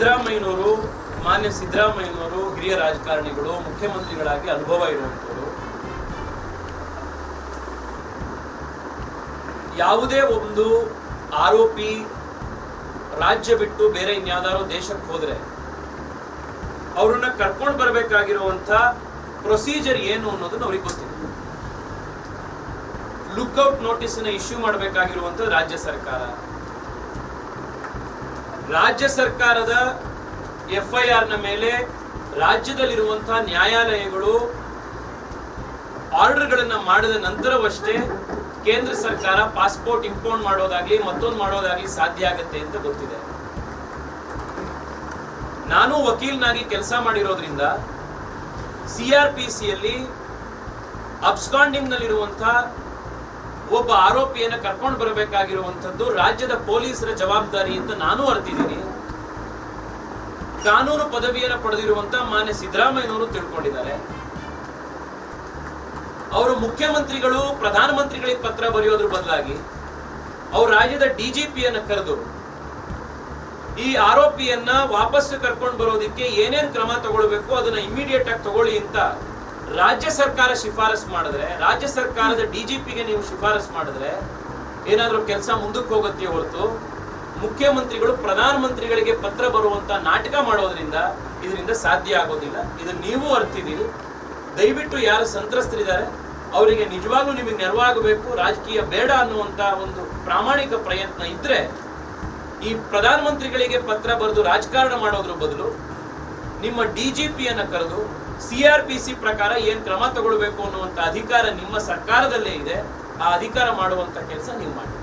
ಸಿದ್ದರಾಮಯ್ಯನವರು, ಮಾನ್ಯ ಸಿದ್ದರಾಮಯ್ಯನವರು, ಹಿರಿಯ ರಾಜಕಾರಣಿಗಳು, ಮುಖ್ಯಮಂತ್ರಿಗಳಾಗಿ ಅನುಭವ ಇರುವಂತವರು ಯಾವುದೇ ಒಂದು ಆರೋಪಿ ರಾಜ್ಯ ಬಿಟ್ಟು ಬೇರೆ ಇನ್ಯಾವುದಾದ್ರು ದೇಶಕ್ಕೆ ಹೋದ್ರೆ ಅವ್ರನ್ನ ಕರ್ಕೊಂಡು ಬರಬೇಕಾಗಿರುವಂತ ಪ್ರೊಸೀಜರ್ ಏನು ಅನ್ನೋದನ್ನ ಅವ್ರಿಗೆ ಗೊತ್ತಿದೆ ಲುಕ್ಔಟ್ ನೋಟಿಸ್ ಇಶ್ಯೂ ಮಾಡಬೇಕಾಗಿರುವಂತ ರಾಜ್ಯ ಸರ್ಕಾರ. ರಾಜ್ಯ ಸರ್ಕಾರದ ಎಫ್ ಐ ಆರ್ನ ಮೇಲೆ ರಾಜ್ಯದಲ್ಲಿರುವಂತಹ ನ್ಯಾಯಾಲಯಗಳು ಆರ್ಡರ್ಗಳನ್ನ ಮಾಡಿದ ನಂತರವಷ್ಟೇ ಕೇಂದ್ರ ಸರ್ಕಾರ ಪಾಸ್ಪೋರ್ಟ್ ಇಂಪೌಂಡ್ ಮಾಡೋದಾಗ್ಲಿ ಮತ್ತೊಂದು ಮಾಡೋದಾಗ್ಲಿ ಸಾಧ್ಯ ಆಗುತ್ತೆ ಅಂತ ಗೊತ್ತಿದೆ. ನಾನು ವಕೀಲನಾಗಿ ಕೆಲಸ ಮಾಡಿರೋದ್ರಿಂದ ಸಿ ಆರ್ ಪಿ ಸಿಯಲ್ಲಿ ಅಬ್ಸ್ಕಾಂಡಿಂಗ್ ನಲ್ಲಿರುವಂತಹ ಒಬ್ಬ ಆರೋಪಿಯನ್ನ ಕರ್ಕೊಂಡು ಬರಬೇಕಾಗಿರುವಂಥದ್ದು ರಾಜ್ಯದ ಪೊಲೀಸರ ಜವಾಬ್ದಾರಿ ಅಂತ ನಾನು ಅರ್ತಿದ್ದೀನಿ. ಕಾನೂನು ಪದವಿಯನ್ನು ಪಡೆದಿರುವಂತ ಮಾನ್ಯ ಸಿದ್ದರಾಮಯ್ಯನವರು ತಿಳ್ಕೊಂಡಿದ್ದಾರೆ. ಅವರು ಮುಖ್ಯಮಂತ್ರಿಗಳು, ಪ್ರಧಾನಮಂತ್ರಿಗಳಿಗೆ ಪತ್ರ ಬರೆಯೋದ್ರ ಬದಲಾಗಿ ಅವ್ರ ರಾಜ್ಯದ ಡಿಜಿಪಿಯನ್ನು ಕರೆದು ಈ ಆರೋಪಿಯನ್ನ ವಾಪಸ್ ಕರ್ಕೊಂಡು ಬರೋದಕ್ಕೆ ಏನೇನು ಕ್ರಮ ತಗೊಳ್ಬೇಕು, ಅದನ್ನ ಇಮಿಡಿಯೇಟ್ ಆಗಿ ತಗೊಳ್ಳಿ ಅಂತ ರಾಜ್ಯ ಸರ್ಕಾರ ಶಿಫಾರಸ್ ಮಾಡಿದ್ರೆ, ರಾಜ್ಯ ಸರ್ಕಾರದ ಡಿಜಿಪಿಗೆ ನೀವು ಶಿಫಾರಸು ಮಾಡಿದ್ರೆ ಏನಾದರೂ ಕೆಲಸ ಮುಂದಕ್ಕೆ ಹೋಗುತ್ತೆ ಹೊರತು ಮುಖ್ಯಮಂತ್ರಿಗಳು, ಪ್ರಧಾನಮಂತ್ರಿಗಳಿಗೆ ಪತ್ರ ಬರುವಂತ ನಾಟಕ ಮಾಡೋದ್ರಿಂದ ಇದರಿಂದ ಸಾಧ್ಯ ಆಗೋದಿಲ್ಲ. ಇದು ನೀವು ಅರ್ತಿದ್ದೀರಿ. ದಯವಿಟ್ಟು ಯಾರು ಸಂತ್ರಸ್ತರಿದ್ದಾರೆ, ಅವರಿಗೆ ನಿಜವಾಗ್ಲೂ ನಿಮಗೆ ನೆರವಾಗಬೇಕು. ರಾಜಕೀಯ ಬೇಡ ಅನ್ನುವಂತ ಒಂದು ಪ್ರಾಮಾಣಿಕ ಪ್ರಯತ್ನ ಇದ್ರೆ ಈ ಪ್ರಧಾನಮಂತ್ರಿಗಳಿಗೆ ಪತ್ರ ಬರೆದು ರಾಜಕಾರಣ ಮಾಡೋದ್ರ ಬದಲು ನಿಮ್ಮ ಡಿಜಿಪಿಯನ್ನ ಕರೆದು ಸಿ ಆರ್ ಪಿ ಸಿ ಪ್ರಕಾರ ಏನು ಕ್ರಮ ತಗೊಳ್ಬೇಕು ಅನ್ನುವಂತ ಅಧಿಕಾರ ನಿಮ್ಮ ಸರ್ಕಾರದಲ್ಲೇ ಇದೆ, ಆ ಅಧಿಕಾರ ಮಾಡುವಂತ ಕೆಲಸ ನೀವು ಮಾಡಿ.